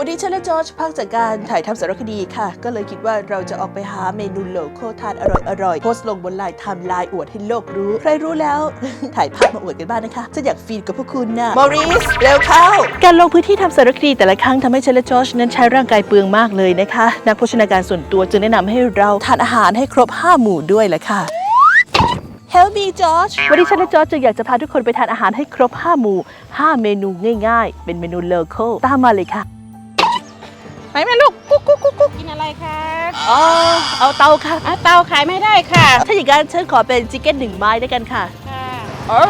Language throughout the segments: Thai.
วันนี้ฉันและจอร์จพักจากการถ่ายทำสารคดีค่ะ ก็เลยคิดว่าเราจะออกไปหาเมนูโลโก้ทานอร่อยๆโพสต์ลงบนไลน์ไทม์ไลน์อวดให้โลกรู้ ใครรู้แล้ว ถ่ายภาพมาอวดกันบ้างนะคะฉันอยากฟีดกับพวกคุณนะมอริสเร็วเข้า การลงพื้นที่ทำสารคดีแต่ละครั้งทำให้ฉันและจอร์จนั้นใช้ร่างกายเปลืองมากเลยนะคะ นักโภชนาการส่วนตัวจึงแนะนำให้เราทานอาหารให้ครบ 5 หมู่ด้วยแหละค่ะ Help me George วันนี้ฉันและจอร์จจึงอยากจะพาทุกคนไปทานอาหารให้ครบ 5 หมู่ 5 เมนูง่าย ๆ เป็นเมนูโลคอลตามมาเลยค่ะ ไปไหมลูกกุ๊กกุ๊กกุ๊กกุ๊กกินอะไรคะอ๋อเอาเตาค่ะอะเตาขายไม่ได้ค่ะถ้าอย่างนั้นฉันขอเป็นชิคเก้นหนึ่งไม้ด้วยกันค่ะค่ะอ๋อ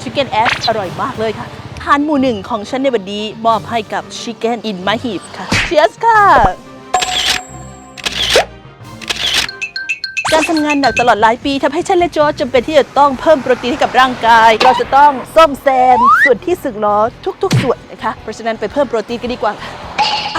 ชิคเก้นแอสอร่อยมากเลยค่ะอาหารหมู่หนึ่งของฉันในวันนี้มอบให้กับชิคเก้นอินมาฮีบค่ะเชียสค่ะการทำงานหนักตลอดหลายปีทำให้ฉันและจอร์จจำเป็นที่จะต้องเพิ่มโปรตีนให้กับร่างกาย เราจะต้องซ่อมแซมส่วนที่สึกหรอทุก ๆ ส่วนนะคะ เพราะฉะนั้นไปเพิ่มโปรตีนกันดีกว่า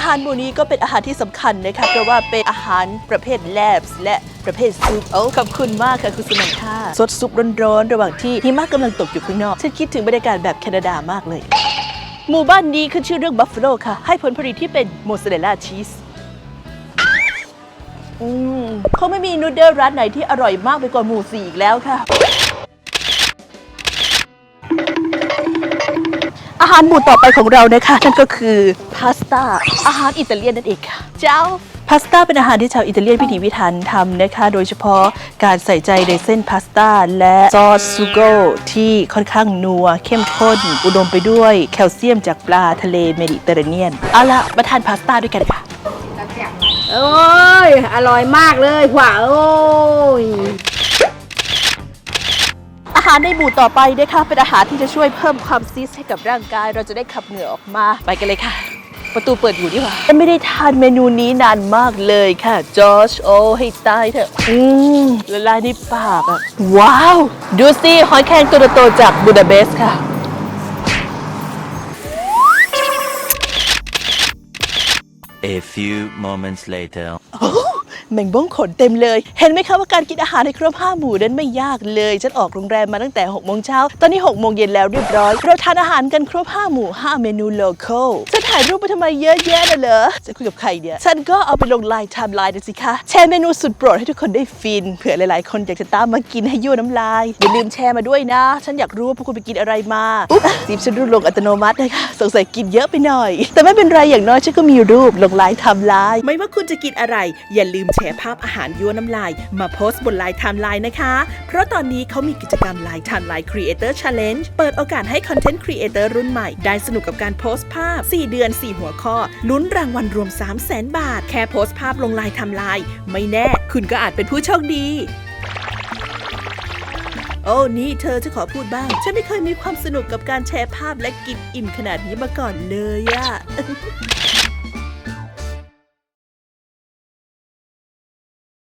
อาหารหมู่นี้ก็เป็นอาหารที่สำคัญนะคะเพราะว่าเป็นอาหารประเภทแลบและประเภทซุปโอ้ขอบคุณมากค่ะคุณสมันค่าสดซุปร้อนๆระหว่างที่หิมะกำลังตกอยู่ข้างนอก ฉันคิดถึงบรรยากาศแบบแคนาดามากเลย หมู่บ้านนี้ขึ้นชื่อเรื่องบัฟฟ a โลค่ะ ให้ผลผลิตที่เป็นโมสซาเรลล่าชีสอืมคงไม่มีนูดเดิลร้านไหนที่อร่อยมากไปกว่าหมูสี่อีกแล้วค่ะ หารหมู่ต่อไปของเรานะคะนั่นก็คือพาสต้าอาหารอิตาเลียนนั่นเองค่ะ เจ้าพาสต้าเป็นอาหารที่ชาวอิตาเลียนพิถีพิถันทำนะคะ โดยเฉพาะการใส่ใจในเส้นพาสต้าและซอสซูโก้ที่ค่อนข้างนัว เข้มข้น อุดมไปด้วยแคลเซียมจากปลาทะเลเมดิเตอร์เรเนียนเอาละมาทานพาสต้าด้วยกันค่ะโอ้ย อร่อยมากเลยหว่าโอ้ยอาหารในหมู่ต่อไปนะคะเป็นอาหารที่จะช่วยเพิ่มความซีสให้กับร่างกาย เราจะได้ขับเหงื่อออกมาไปกันเลยค่ะ ประตูเปิดอยู่ดีกว่าฉันไม่ได้ทานเมนูนี้นานมากเลยค่ะจอชโอ้ให้ตายเถอะอืมละลายในปากอะว้าว ดูสิหอยแครงตัวโตๆจากบูดาเปสต์ค่ะ A few moments later. โอ้แมงบ้องขนเต็มเลย เห็นไหมคะว่าการกินอาหารในครบห้าหมู่นั้นไม่ยากเลย ฉันออกโรงแรมมาตั้งแต่6โมงเช้า ตอนนี้6โมงเย็นแล้วเรียบร้อย เราทานอาหารกันครบห้าหมู่5เมนูโลคอลจะถ่ายรูปไปทำไมเยอะแยะน่ะเหรอ จะคุยกับใครเนี่ยฉันก็เอาไปลงไลน์ไทม์ไลน์นะสิคะ แชร์เมนูสุดโปรดให้ทุกคนได้ฟิน เผื่อหลายๆ คนอยากจะตามมากินให้ยั่วน้ำลาย อย่าลืมแชร์มาด้วยนะ ฉันอยากรู้ว่าพวกคุณไปกินอะไรมาอุ๊บจีบฉันรูปลงอัตโนมัตินะคะสงสัยกินเยอะไปหน่อย แต่ไม่เป็นไรอย่างน้อยฉันก็มีรูปลงไลน์ไทม์ไลน์ไม่ว่าคุณจะกินอะไร อย่าลืมแชร์ภาพอาหารยั่วน้ำลาย มาโพสต์บนไลน์ไทม์ไลน์นะคะ เพราะตอนนี้เขามีกิจกรรมไลน์ไทม์ไลน์ Creator Challenge เปิดโอกาสให้คอนเทนต์ครีเอเตอร์รุ่นใหม่ ได้สนุกกับการโพสต์ภาพ 4 เดือน 4 หัวข้อ ลุ้นรางวัลรวม 3 0 0แสนบาท แค่โพสต์ภาพลงไลน์ไทม์ไลน์ไม่แน่ คุณก็อาจเป็นผู้โชคดีโอ้นี่เธอจะขอพูดบ้าง ฉันไม่เคยมีความสนุกกับการแชร์ภาพและกินอิ่มขนาดนี้มาก่อนเลยอะ